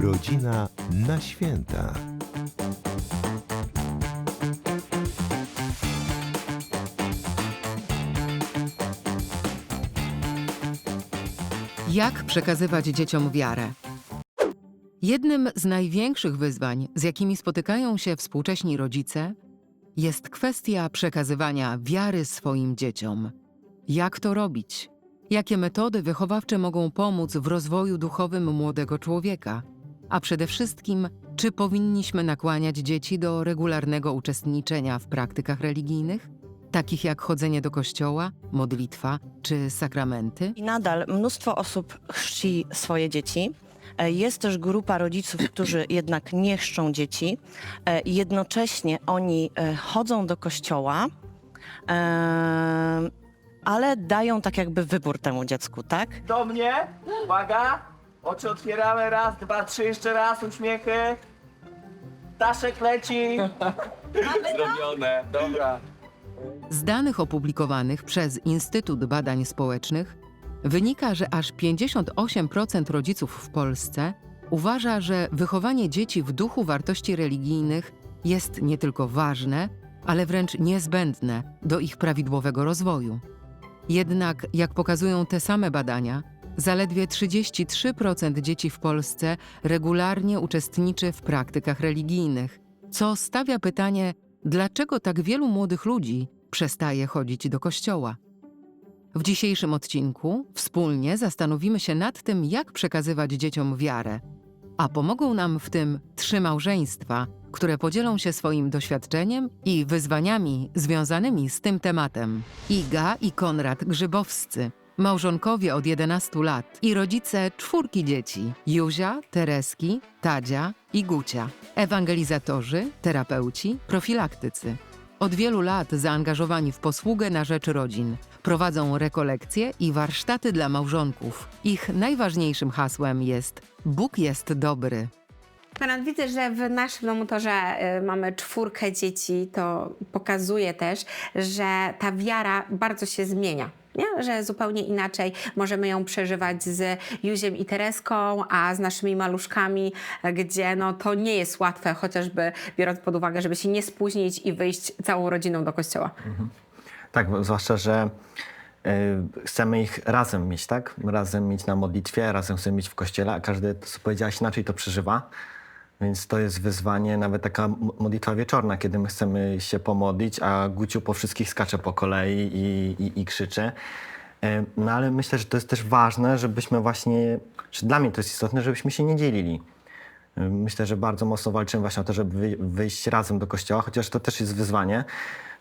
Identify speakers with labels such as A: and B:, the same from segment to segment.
A: Rodzina na święta.
B: Jak przekazywać dzieciom wiarę? Jednym z największych wyzwań, z jakimi spotykają się współcześni rodzice, jest kwestia przekazywania wiary swoim dzieciom. Jak to robić? Jakie metody wychowawcze mogą pomóc w rozwoju duchowym młodego człowieka? A przede wszystkim, czy powinniśmy nakłaniać dzieci do regularnego uczestniczenia w praktykach religijnych, takich jak chodzenie do kościoła, modlitwa czy sakramenty?
C: I nadal mnóstwo osób chrzci swoje dzieci. E, Jest też grupa rodziców, którzy jednak nie chrzczą dzieci. E, Jednocześnie oni e, chodzą do kościoła, ale dają tak jakby wybór temu dziecku, tak?
D: Do mnie, uwaga, oczy otwieramy, raz, dwa, trzy, jeszcze raz, uśmiechy. Daszek leci. Zrobione, dobra.
B: Z danych opublikowanych przez Instytut Badań Społecznych wynika, że aż 58% rodziców w Polsce uważa, że wychowanie dzieci w duchu wartości religijnych jest nie tylko ważne, ale wręcz niezbędne do ich prawidłowego rozwoju. Jednak, jak pokazują te same badania, zaledwie 33% dzieci w Polsce regularnie uczestniczy w praktykach religijnych, co stawia pytanie, dlaczego tak wielu młodych ludzi przestaje chodzić do kościoła. W dzisiejszym odcinku wspólnie zastanowimy się nad tym, jak przekazywać dzieciom wiarę, a pomogą nam w tym trzy małżeństwa, które podzielą się swoim doświadczeniem i wyzwaniami związanymi z tym tematem. Iga i Konrad Grzybowscy, małżonkowie od 11 lat i rodzice czwórki dzieci: Józia, Tereski, Tadzia i Gucia. Ewangelizatorzy, terapeuci, profilaktycy. Od wielu lat zaangażowani w posługę na rzecz rodzin. Prowadzą rekolekcje i warsztaty dla małżonków. Ich najważniejszym hasłem jest Bóg jest dobry.
E: Konrad, widzę, że w naszym domu to, że y, mamy czwórkę dzieci, to pokazuje też, że ta wiara bardzo się zmienia. Nie? Że zupełnie inaczej możemy ją przeżywać z Juziem i Tereską, a z naszymi maluszkami, e, gdzie no, to nie jest łatwe, chociażby biorąc pod uwagę, żeby się nie spóźnić i wyjść całą rodziną do kościoła.
F: Tak, bo zwłaszcza, że y, chcemy ich razem mieć, tak? Razem mieć na modlitwie, razem chcemy mieć w kościele, a każdy, co powiedziałaś, inaczej to przeżywa. Więc to jest wyzwanie, nawet taka modlitwa wieczorna, kiedy my chcemy się pomodlić, a Guciu po wszystkich skacze po kolei i, i, i krzyczy. No ale myślę, że to jest też ważne, żebyśmy właśnie, że dla mnie to jest istotne, żebyśmy się nie dzielili. Myślę, że bardzo mocno walczymy właśnie o to, żeby wy- wyjść razem do kościoła, chociaż to też jest wyzwanie,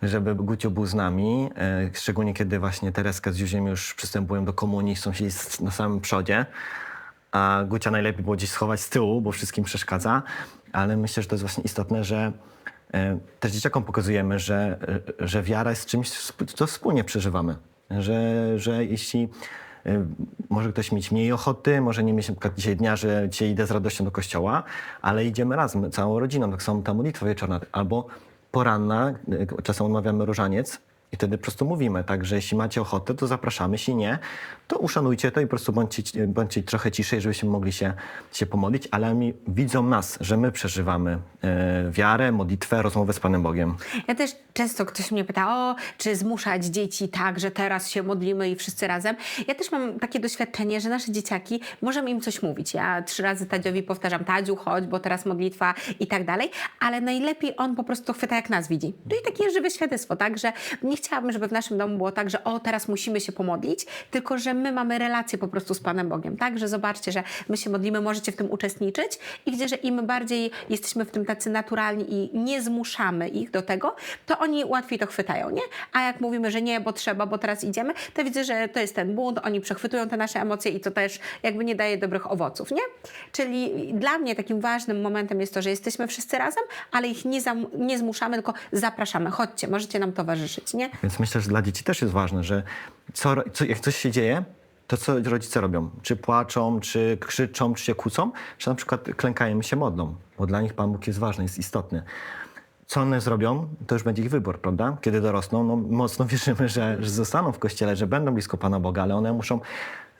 F: żeby Gucio był z nami, e, szczególnie kiedy właśnie Tereska z Józiem już przystępują do komunii, chcą siedzieć s- na samym przodzie, a Gucia najlepiej było gdzieś schować z tyłu, bo wszystkim przeszkadza, ale myślę, że to jest właśnie istotne, że e, też dzieciakom pokazujemy, że, e, że wiara jest czymś, co wspólnie przeżywamy, że, że jeśli y, może ktoś mieć mniej ochoty, może nie mieć na dzisiaj dnia, że dzisiaj idę z radością do kościoła, ale idziemy razem, całą rodziną, tak samo ta modlitwa wieczorna, albo poranna, czasem omawiamy różaniec i wtedy po prostu mówimy, tak, że jeśli macie ochotę, to zapraszamy, jeśli nie, to uszanujcie to i po prostu bądźcie, bądźcie trochę ciszej, żebyśmy mogli się, się pomodlić, ale oni widzą nas, że my przeżywamy y, wiarę, modlitwę, rozmowę z Panem Bogiem.
E: Ja też często ktoś mnie pyta, o, czy zmuszać dzieci tak, że teraz się modlimy i wszyscy razem. Ja też mam takie doświadczenie, że nasze dzieciaki, możemy im coś mówić. Ja trzy razy Tadziowi powtarzam, Tadziu, chodź, bo teraz modlitwa i tak dalej, ale najlepiej on po prostu chwyta, jak nas widzi. Czyli takie żywe świadectwo, tak, że nie chciałabym, żeby w naszym domu było tak, że o, teraz musimy się pomodlić, tylko że my mamy relację po prostu z Panem Bogiem, tak, że zobaczcie, że my się modlimy, możecie w tym uczestniczyć i widzę, że im bardziej jesteśmy w tym tacy naturalni i nie zmuszamy ich do tego, to oni łatwiej to chwytają, nie? A jak mówimy, że nie, bo trzeba, bo teraz idziemy, to widzę, że to jest ten bunt, oni przechwytują te nasze emocje i to też jakby nie daje dobrych owoców, nie? Czyli dla mnie takim ważnym momentem jest to, że jesteśmy wszyscy razem, ale ich nie, nie zmuszamy, tylko zapraszamy, chodźcie, możecie nam towarzyszyć, nie?
F: Więc myślę, że dla dzieci też jest ważne, że co, co, jak coś się dzieje, to co rodzice robią? Czy płaczą, czy krzyczą, czy się kłócą, czy na przykład klękają się modlą, bo dla nich Pan Bóg jest ważny, jest istotny. Co one zrobią, to już będzie ich wybór, prawda? Kiedy dorosną, no mocno wierzymy, że, że zostaną w kościele, że będą blisko Pana Boga, ale one muszą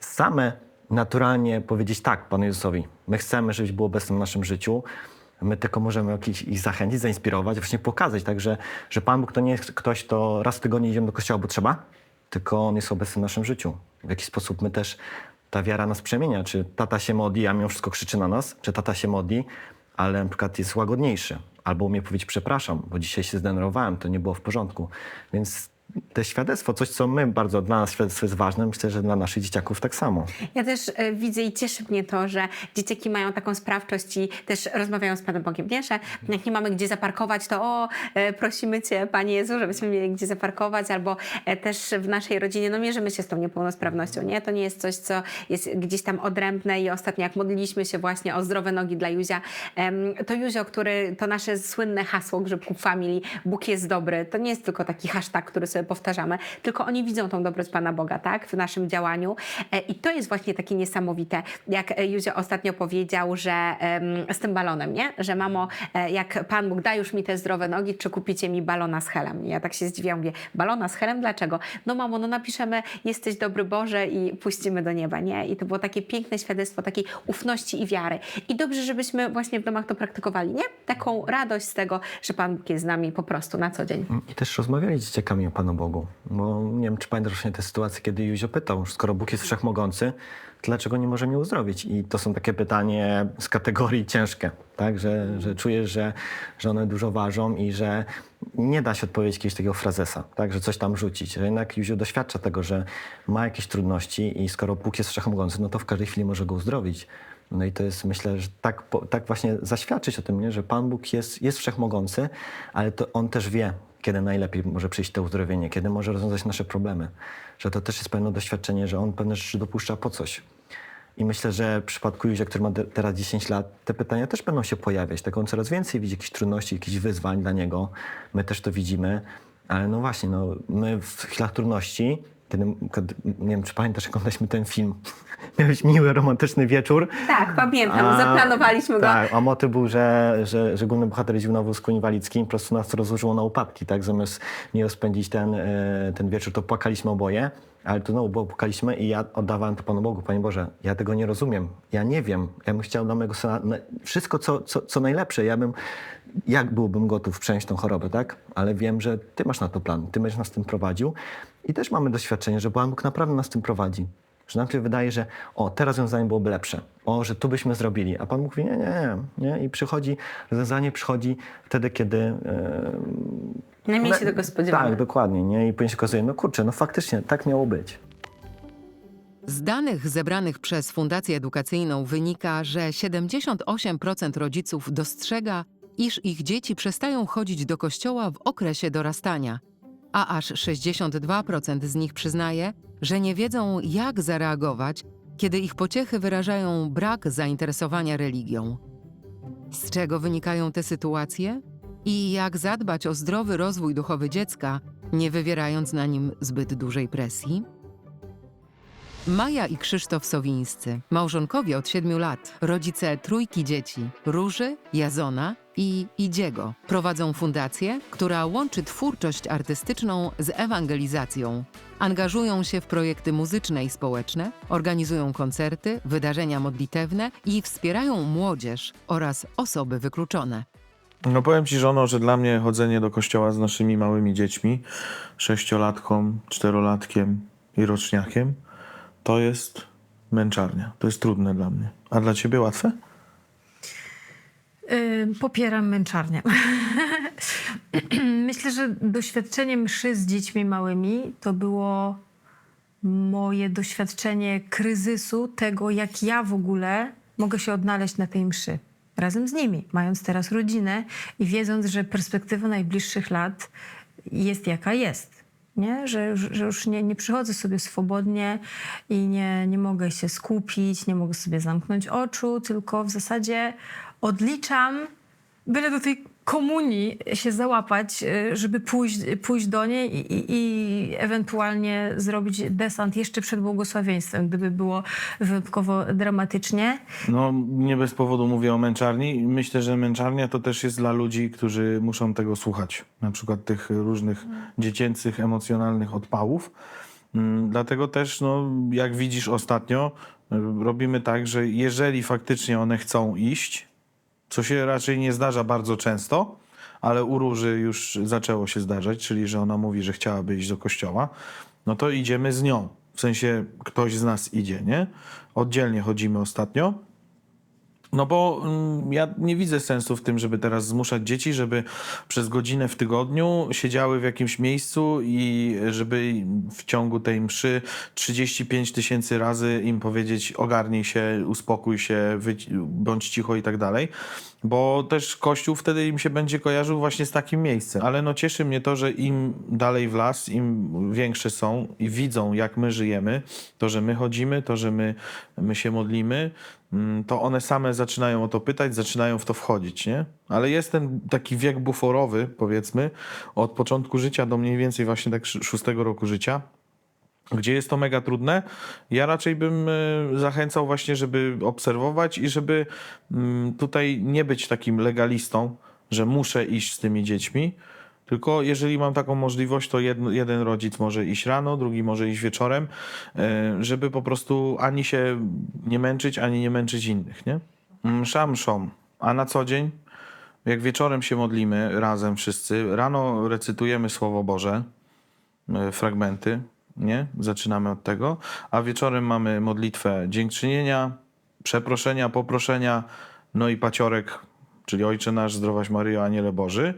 F: same naturalnie powiedzieć tak Panu Jezusowi. My chcemy, żebyś był obecny w naszym życiu. My tylko możemy jakiś, ich zachęcić, zainspirować, właśnie pokazać, tak, że, że Pan Bóg to nie jest ktoś, to raz w tygodniu idziemy do kościoła, bo trzeba, tylko On jest obecny w naszym życiu. W jaki sposób my też, ta wiara nas przemienia. Czy tata się modli, a mimo wszystko krzyczy na nas, czy tata się modli, ale na przykład jest łagodniejszy. Albo umie powiedzieć przepraszam, bo dzisiaj się zdenerwowałem, to nie było w porządku. Więc te świadectwo, coś co my bardzo, dla nas świadectwo jest ważne, myślę, że dla naszych dzieciaków tak samo.
E: Ja też e, widzę i cieszy mnie to, że dzieciaki mają taką sprawczość i też rozmawiają z Panem Bogiem? Że jak nie mamy gdzie zaparkować, to o, e, prosimy Cię, Panie Jezu, żebyśmy mieli gdzie zaparkować, albo e, też w naszej rodzinie, no mierzymy się z tą niepełnosprawnością, nie? To nie jest coś, co jest gdzieś tam odrębne i ostatnio jak modliliśmy się właśnie o zdrowe nogi dla Józia, to Józio, który, to nasze słynne hasło Grzybków Family, Bóg jest dobry, to nie jest tylko taki hashtag, który sobie powtarzamy, tylko oni widzą tą dobroć Pana Boga, tak? W naszym działaniu E, i to jest właśnie takie niesamowite, jak e, Józio ostatnio powiedział, że z tym balonem, nie? Że mamo, e, jak Pan Bóg da już mi te zdrowe nogi, czy kupicie mi balona z helem? Ja tak się zdziwiłam, mówię, balona z helem? Dlaczego? No mamo, no napiszemy, jesteś dobry Boże i puścimy do nieba, nie? I to było takie piękne świadectwo takiej ufności i wiary. I dobrze, żebyśmy właśnie w domach to praktykowali, nie? Taką radość z tego, że Pan Bóg jest z nami po prostu na co dzień.
F: I też rozmawiali z dzieciakami o Panu Bogu. Bo nie wiem, czy pamiętasz właśnie tę sytuację, kiedy Józio pytał, skoro Bóg jest wszechmogący, to dlaczego nie może mnie uzdrowić? I to są takie pytanie z kategorii ciężkie, tak? Że, że czujesz, że, że one dużo ważą i że nie da się odpowiedzieć jakiegoś takiego frazesa, tak? Że coś tam rzucić. Że jednak Józio doświadcza tego, że ma jakieś trudności i skoro Bóg jest wszechmogący, no to w każdej chwili może go uzdrowić. No i to jest, myślę, że tak, tak właśnie zaświadczyć o tym, nie? że Pan Bóg jest, jest wszechmogący, ale to On też wie, kiedy najlepiej może przyjść to uzdrowienie, kiedy może rozwiązać nasze problemy. Że to też jest pewne doświadczenie, że On pewne rzeczy dopuszcza po coś. I myślę, że w przypadku Józia, który ma teraz 10 lat, te pytania też będą się pojawiać. Tak on coraz więcej widzi jakichś trudności, jakichś wyzwań dla niego. My też to widzimy. Ale no właśnie, no, my w chwilach trudności, kiedy, kiedy nie wiem, czy pamiętasz, jak oglądaliśmy ten film, miałeś miły, romantyczny wieczór,
E: Tak, pamiętam,
F: a-
E: zaplanowaliśmy go.
F: Tak, a motyw był, że, że, że główny bohater jeździł na wózku inwalidzkim, po prostu nas rozłożyło na upadki, tak? Zamiast nie spędzić ten, e, ten wieczór, to płakaliśmy oboje, ale tu znowu płakaliśmy i ja oddawałem to Panu Bogu. Panie Boże, ja tego nie rozumiem, ja nie wiem, ja bym chciał dla mojego syna na- wszystko, co, co, co najlepsze, ja bym, jak byłbym gotów przejąć tą chorobę, tak? Ale wiem, że Ty masz na to plan, Ty będziesz nas tym prowadził i też mamy doświadczenie, że Pan Bóg naprawdę nas tym prowadzi. Że nam się wydaje, że o, te rozwiązanie byłoby lepsze. O, że tu byśmy zrobili. A Pan mówi, nie, nie, nie. I przychodzi, rozwiązanie przychodzi wtedy, kiedy... E,
E: Najmniej się tego spodziewamy.
F: Tak, dokładnie. Nie? I później się okazuje, no kurczę, no faktycznie, tak miało być.
B: Z danych zebranych przez Fundację Edukacyjną wynika, że 78% rodziców dostrzega, iż ich dzieci przestają chodzić do kościoła w okresie dorastania, a aż 62% z nich przyznaje, że nie wiedzą, jak zareagować, kiedy ich pociechy wyrażają brak zainteresowania religią. Z czego wynikają te sytuacje? I jak zadbać o zdrowy rozwój duchowy dziecka, nie wywierając na nim zbyt dużej presji? Maja i Krzysztof Sowińscy, małżonkowie od siedmiu lat, rodzice trójki dzieci, Róży, Jazona i Idziego, prowadzą fundację, która łączy twórczość artystyczną z ewangelizacją. Angażują się w projekty muzyczne i społeczne, organizują koncerty, wydarzenia modlitewne i wspierają młodzież oraz osoby wykluczone.
G: No powiem ci, żono, że dla mnie chodzenie do kościoła z naszymi małymi dziećmi, sześciolatką, czterolatkiem i roczniakiem, to jest męczarnia. To jest trudne dla mnie. A dla ciebie łatwe?
H: Popieram męczarnię. Myślę, że doświadczenie mszy z dziećmi małymi to było moje doświadczenie kryzysu, tego jak ja w ogóle mogę się odnaleźć na tej mszy. Razem z nimi, mając teraz rodzinę i wiedząc, że perspektywa najbliższych lat jest jaka jest. Nie? Że, że już nie, nie przychodzę sobie swobodnie i nie, nie mogę się skupić, nie mogę sobie zamknąć oczu, tylko w zasadzie odliczam, byle do tej komunii się załapać, y, żeby pójść, pójść do niej i, i, i ewentualnie zrobić desant jeszcze przed błogosławieństwem, gdyby było wyjątkowo dramatycznie.
G: No, nie bez powodu mówię o męczarni. Myślę, że męczarnia to też jest dla ludzi, którzy muszą tego słuchać. Na przykład tych różnych dziecięcych, emocjonalnych odpałów. Mm, Dlatego też, no, jak widzisz ostatnio, Robimy tak, że jeżeli faktycznie one chcą iść, co się raczej nie zdarza bardzo często, ale u Róży już zaczęło się zdarzać, czyli że ona mówi, że chciałaby iść do kościoła, no to idziemy z nią. W sensie ktoś z nas idzie, nie? Oddzielnie chodzimy ostatnio. No bo mm, ja nie widzę sensu w tym, żeby teraz zmuszać dzieci, żeby przez godzinę w tygodniu siedziały w jakimś miejscu i żeby w ciągu tej mszy 35 tysięcy razy im powiedzieć ogarnij się, uspokój się, bądź cicho i tak dalej. Bo też Kościół wtedy im się będzie kojarzył właśnie z takim miejscem. Ale no cieszy mnie to, że im dalej w las, im większe są i widzą jak my żyjemy, to, że my chodzimy, to, że my, my się modlimy, mm, to one same zaczynają o to pytać, zaczynają w to wchodzić, nie? Ale jest ten taki wiek buforowy, powiedzmy, od początku życia do mniej więcej właśnie tak sz- szóstego roku życia, gdzie jest to mega trudne. Ja raczej bym e, zachęcał właśnie, żeby obserwować i żeby mm, tutaj nie być takim legalistą, że muszę iść z tymi dziećmi, tylko jeżeli mam taką możliwość, to jedno, jeden rodzic może iść rano, drugi może iść wieczorem, e, żeby po prostu ani się nie męczyć, ani nie męczyć innych, nie? Msza mszą, a na co dzień, jak wieczorem się modlimy razem wszyscy, rano recytujemy Słowo Boże, e, fragmenty, nie? Zaczynamy od tego, a wieczorem mamy modlitwę dziękczynienia, przeproszenia, poproszenia, no i paciorek, czyli Ojcze Nasz, Zdrowaś Maryjo, Aniele Boży.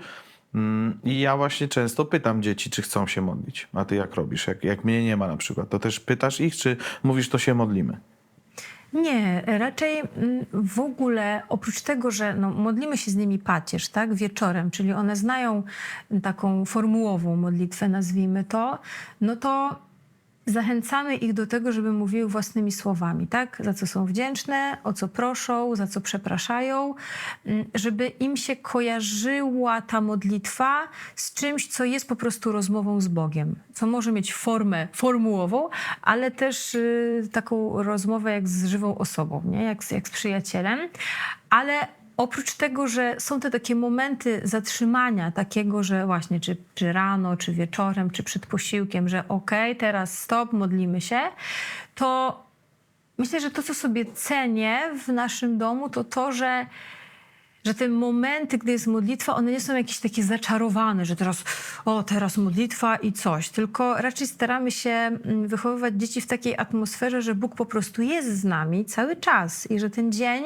G: Mm, I ja właśnie często pytam dzieci, czy chcą się modlić. A ty jak robisz? Jak, jak mnie nie ma na przykład, to też pytasz ich, czy mówisz, to się modlimy?
H: Nie, raczej mm, w ogóle oprócz tego, że no, modlimy się z nimi pacierz, tak, wieczorem, czyli one znają taką formułową modlitwę, nazwijmy to, no to zachęcamy ich do tego, żeby mówiły własnymi słowami, tak? Za co są wdzięczne, o co proszą, za co przepraszają, mm, żeby im się kojarzyła ta modlitwa z czymś, co jest po prostu rozmową z Bogiem, co może mieć formę formułową, ale też y, taką rozmowę jak z żywą osobą, nie? Jak, jak z przyjacielem, ale Oprócz tego, że są te takie momenty zatrzymania, takiego, że właśnie czy, czy rano, czy wieczorem, czy przed posiłkiem, że okej, teraz stop, modlimy się, to myślę, że to, co sobie cenię w naszym domu, to to, że że te momenty, gdy jest modlitwa, one nie są jakieś takie zaczarowane, że teraz, o, teraz modlitwa i coś, tylko raczej staramy się mm, wychowywać dzieci w takiej atmosferze, że Bóg po prostu jest z nami cały czas i że ten dzień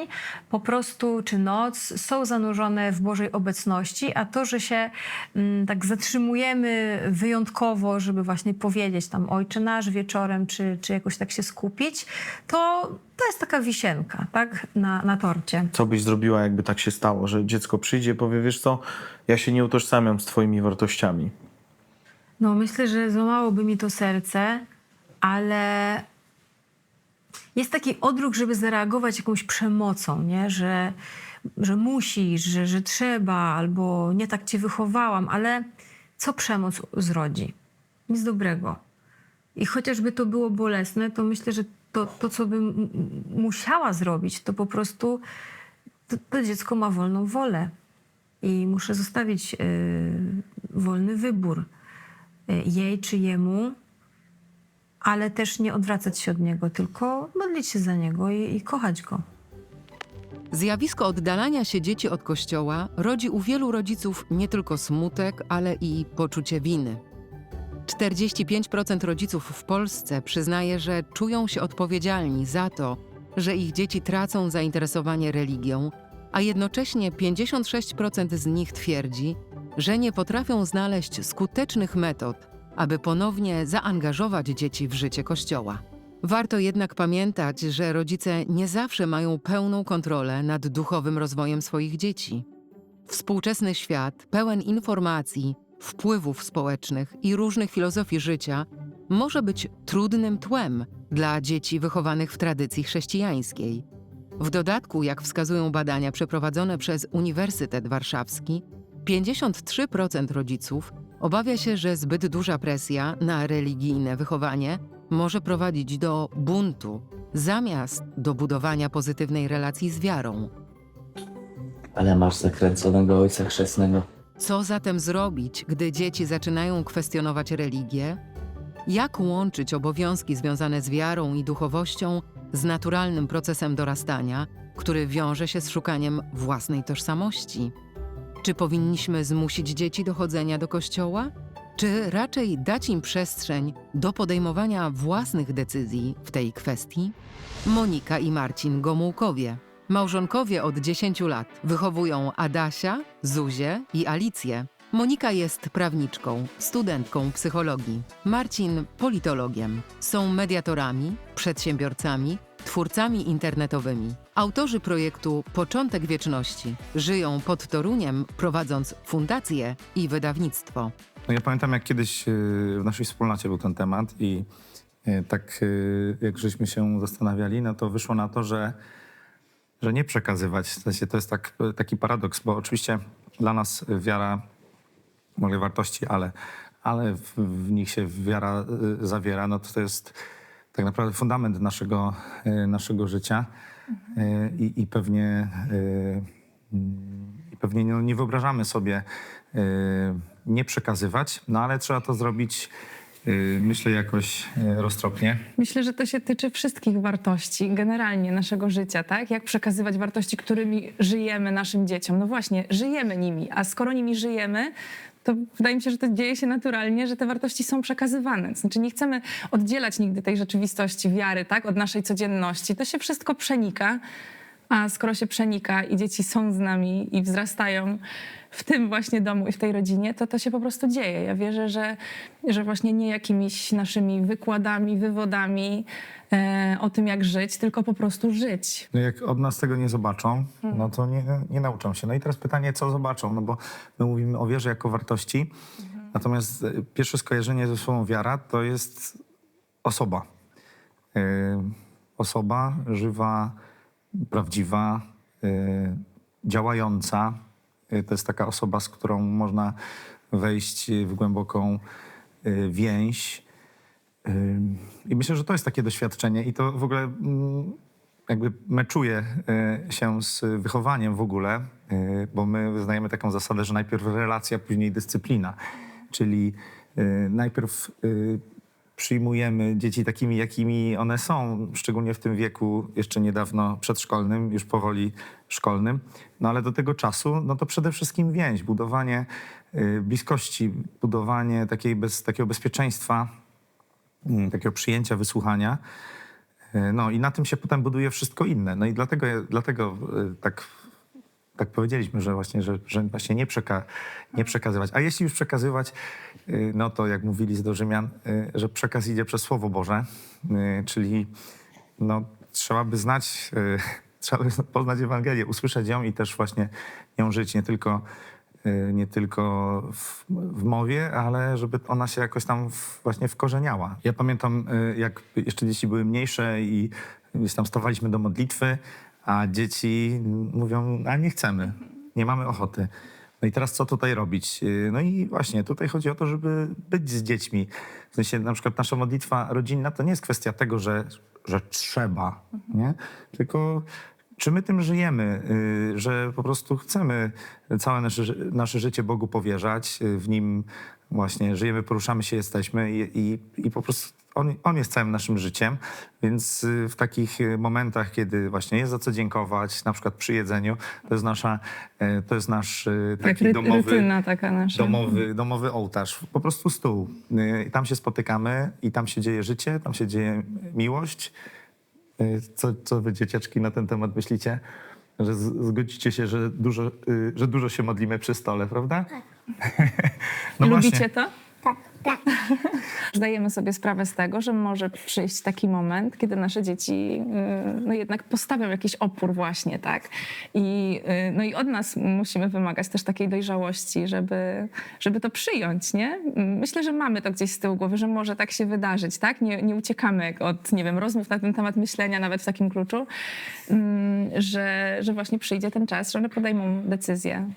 H: po prostu, czy noc są zanurzone w Bożej obecności, a to, że się mm, tak zatrzymujemy wyjątkowo, żeby właśnie powiedzieć tam Ojcze Nasz wieczorem, czy, czy jakoś tak się skupić, to to jest taka wisienka, tak, na, na torcie.
G: Co byś zrobiła, jakby tak się stało, że dziecko przyjdzie i powie, wiesz co, ja się nie utożsamiam z twoimi wartościami.
H: No, myślę, że złamałoby mi to serce, ale jest taki odruch, żeby zareagować jakąś przemocą, nie? Że, że musisz, że, że trzeba, albo nie tak cię wychowałam, ale co przemoc zrodzi? Nic dobrego. I chociażby to było bolesne, to myślę, że to, to co bym musiała zrobić, to po prostu to, to dziecko ma wolną wolę. I muszę zostawić y, wolny wybór y, jej czy jemu, ale też nie odwracać się od niego, tylko modlić się za niego i, i kochać go.
B: Zjawisko oddalania się dzieci od kościoła rodzi u wielu rodziców nie tylko smutek, ale i poczucie winy. 45% rodziców w Polsce przyznaje, że czują się odpowiedzialni za to, że ich dzieci tracą zainteresowanie religią, a jednocześnie 56% z nich twierdzi, że nie potrafią znaleźć skutecznych metod, aby ponownie zaangażować dzieci w życie Kościoła. Warto jednak pamiętać, że rodzice nie zawsze mają pełną kontrolę nad duchowym rozwojem swoich dzieci. Współczesny świat, pełen informacji, wpływów społecznych i różnych filozofii życia, może być trudnym tłem dla dzieci wychowanych w tradycji chrześcijańskiej. W dodatku, jak wskazują badania przeprowadzone przez Uniwersytet Warszawski, 53% rodziców obawia się, że zbyt duża presja na religijne wychowanie może prowadzić do buntu, zamiast do budowania pozytywnej relacji z wiarą.
D: Ale masz zakręconego ojca chrzestnego.
B: Co zatem zrobić, gdy dzieci zaczynają kwestionować religię? Jak łączyć obowiązki związane z wiarą i duchowością z naturalnym procesem dorastania, który wiąże się z szukaniem własnej tożsamości? Czy powinniśmy zmusić dzieci do chodzenia do kościoła? Czy raczej dać im przestrzeń do podejmowania własnych decyzji w tej kwestii? Monika i Marcin Gomułkowie. Małżonkowie od 10 lat wychowują Adasia, Zuzię i Alicję. Monika jest prawniczką, studentką psychologii. Marcin politologiem. Są mediatorami, przedsiębiorcami, twórcami internetowymi. Autorzy projektu Początek Wieczności żyją pod Toruniem, prowadząc fundację i wydawnictwo.
I: No ja pamiętam, jak kiedyś y, w naszej wspólnocie był ten temat i y, tak y, jak żeśmy się zastanawiali, no to wyszło na to, że, że nie przekazywać. W sensie to jest tak, taki paradoks, bo oczywiście dla nas wiara, może wartości, ale, ale w, w nich się wiara y, zawiera, no to to jest tak naprawdę fundament naszego, y, naszego życia y, i, pewnie pewnie no, nie wyobrażamy sobie nie przekazywać, no ale trzeba to zrobić, myślę, jakoś y, roztropnie.
J: Myślę, że to się tyczy wszystkich wartości, generalnie naszego życia, tak? Jak przekazywać wartości, którymi żyjemy naszym dzieciom. No właśnie, żyjemy nimi, a skoro nimi żyjemy, to wydaje mi się, że to dzieje się naturalnie, że te wartości są przekazywane. Znaczy nie chcemy oddzielać nigdy tej rzeczywistości, wiary, tak? Od naszej codzienności. To się wszystko przenika. A skoro się przenika i dzieci są z nami i wzrastają w tym właśnie domu i w tej rodzinie, to to się po prostu dzieje. Ja wierzę, że, że właśnie nie jakimiś naszymi wykładami, wywodami e, o tym, jak żyć, tylko po prostu żyć.
I: No jak od nas tego nie zobaczą, no to nie, nie nauczą się. No i teraz pytanie, co zobaczą? No bo my mówimy o wierze jako wartości, natomiast y, pierwsze skojarzenie ze słowem wiara to jest osoba. Y, osoba żywa, prawdziwa, y, działająca. Y, To jest taka osoba, z którą można wejść w głęboką y, więź. I myślę, że to jest takie doświadczenie i to w ogóle mm, jakby meczuje się z wychowaniem w ogóle, bo my wyznajemy taką zasadę, że najpierw relacja, później dyscyplina. Czyli najpierw przyjmujemy dzieci takimi, jakimi one są, szczególnie w tym wieku jeszcze niedawno przedszkolnym, już powoli szkolnym. No ale do tego czasu, no to przede wszystkim więź, budowanie y, bliskości, budowanie takiej bez, takiego bezpieczeństwa, mm, takiego przyjęcia, wysłuchania. Y, No i na tym się potem buduje wszystko inne. No i dlatego, dlatego y, tak, tak powiedzieliśmy, że właśnie, że, że właśnie nie, przeka, nie przekazywać. A jeśli już przekazywać, y, no to jak mówili z Rzymian, y, że przekaz idzie przez Słowo Boże, y, czyli no, trzeba by znać, trzeba by poznać Ewangelię, usłyszeć ją i też właśnie nią żyć, nie tylko, nie tylko w, w mowie, ale żeby ona się jakoś tam właśnie wkorzeniała. Ja pamiętam, jak jeszcze dzieci były mniejsze i tam stawaliśmy do modlitwy, a dzieci mówią, a nie chcemy, nie mamy ochoty. No i teraz co tutaj robić? Yy, No i właśnie tutaj chodzi o to, żeby być z dziećmi. W sensie na przykład nasza modlitwa rodzinna to nie jest kwestia tego, że, że trzeba, nie? Tylko czy my tym żyjemy, yy, że po prostu chcemy całe nasze, nasze życie Bogu powierzać, yy, w Nim właśnie żyjemy, poruszamy się, jesteśmy i, i, i po prostu on, on jest całym naszym życiem, więc y, w takich y, momentach, kiedy właśnie jest za co dziękować, na przykład przy jedzeniu, to jest, nasza, y, to jest nasz y,
J: Tak,
I: taki
J: ry-
I: domowy,
J: nasza.
I: domowy, domowy ołtarz, po prostu stół. Y, i Tam się spotykamy i tam się dzieje życie, tam się dzieje miłość. Y, Co, co wy dzieciaczki na ten temat myślicie? Że z- zgodzicie się, że dużo, y, że dużo się modlimy przy stole, prawda? Tak. no
J: Lubicie
I: właśnie.
J: to? Tak, Zdajemy sobie sprawę z tego, że może przyjść taki moment, kiedy nasze dzieci y, no jednak postawią jakiś opór właśnie, tak? I, y, no i od nas musimy wymagać też takiej dojrzałości, żeby, żeby to przyjąć, nie? Myślę, że mamy to gdzieś z tyłu głowy, że może tak się wydarzyć, tak? Nie, nie uciekamy od, nie wiem, rozmów na ten temat, myślenia nawet w takim kluczu, Ym, że, że właśnie przyjdzie ten czas, że one podejmą decyzję mm,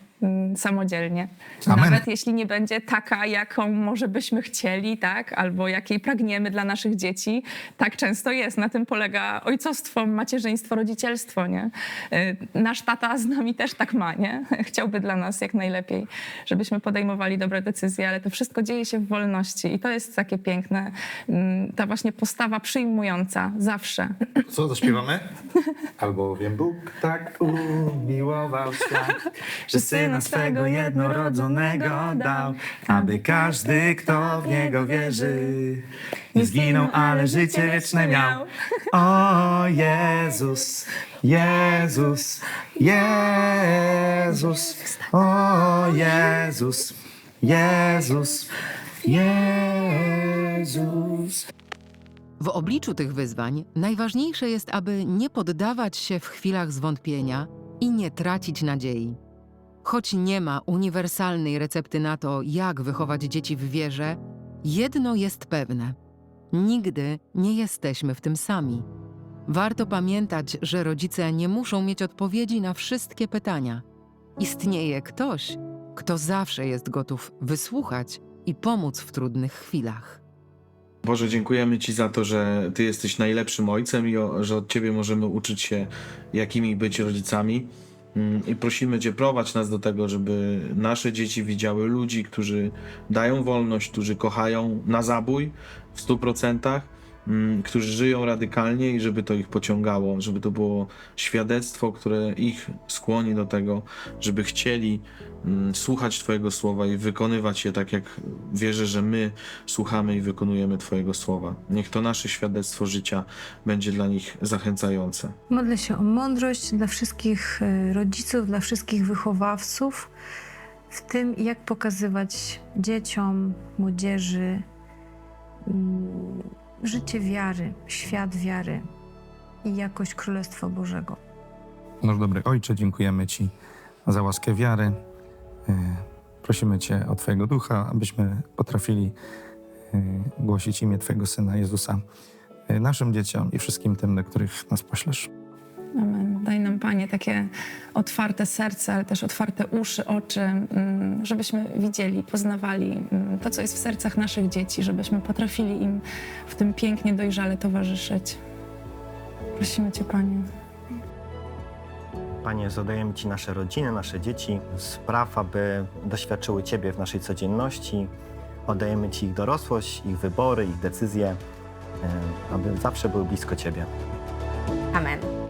J: samodzielnie.
I: Amen.
J: Nawet jeśli nie będzie taka, jaką może byśmy chcieli, tak? albo jakiej pragniemy dla naszych dzieci. Tak często jest. Na tym polega ojcostwo, macierzyństwo, rodzicielstwo. Nie? Y, Nasz tata z nami też tak ma. Nie? Chciałby dla nas jak najlepiej, żebyśmy podejmowali dobre decyzje, ale to wszystko dzieje się w wolności i to jest takie piękne. Mm, Ta właśnie postawa przyjmująca zawsze.
I: Co, zaśpiewamy? Albowiem Bóg tak umiłował świat, że Syna swego jednorodzonego dał, aby każdy, kto w Niego wierzy, nie zginął, ale życie wieczne miał. O Jezus, Jezus, Jezus, o Jezus, Jezus, Jezus.
B: W obliczu tych wyzwań najważniejsze jest, aby nie poddawać się w chwilach zwątpienia i nie tracić nadziei. Choć nie ma uniwersalnej recepty na to, jak wychować dzieci w wierze, jedno jest pewne: nigdy nie jesteśmy w tym sami. Warto pamiętać, że rodzice nie muszą mieć odpowiedzi na wszystkie pytania. Istnieje ktoś, kto zawsze jest gotów wysłuchać i pomóc w trudnych chwilach.
G: Boże, dziękujemy Ci za to, że Ty jesteś najlepszym ojcem i o, że od Ciebie możemy uczyć się, jakimi być rodzicami. Mm, I prosimy Cię, prowadź nas do tego, żeby nasze dzieci widziały ludzi, którzy dają wolność, którzy kochają na zabój w stu procentach, mm, którzy żyją radykalnie i żeby to ich pociągało, żeby to było świadectwo, które ich skłoni do tego, żeby chcieli mm, słuchać Twojego słowa i wykonywać je tak, jak wierzę, że my słuchamy i wykonujemy Twojego słowa. Niech to nasze świadectwo życia będzie dla nich zachęcające.
H: Modlę się o mądrość dla wszystkich e, rodziców, dla wszystkich wychowawców, w tym jak pokazywać dzieciom, młodzieży mm, życie wiary, świat wiary i jakość Królestwa Bożego.
I: Nasz dobry Ojcze, dziękujemy Ci za łaskę wiary. E, Prosimy Cię o Twojego Ducha, abyśmy potrafili e, głosić imię Twojego Syna Jezusa e, naszym dzieciom i wszystkim tym, do których nas poślesz.
J: Amen. Daj nam, Panie, takie otwarte serce, ale też otwarte uszy, oczy, mm, żebyśmy widzieli, poznawali mm, to, co jest w sercach naszych dzieci, żebyśmy potrafili im w tym pięknie, dojrzale towarzyszyć. Prosimy Cię, Panie.
F: Panie, zadajemy Ci nasze rodziny, nasze dzieci, spraw, aby doświadczyły Ciebie w naszej codzienności. Oddajemy Ci ich dorosłość, ich wybory, ich decyzje, e, aby zawsze były blisko Ciebie.
E: Amen.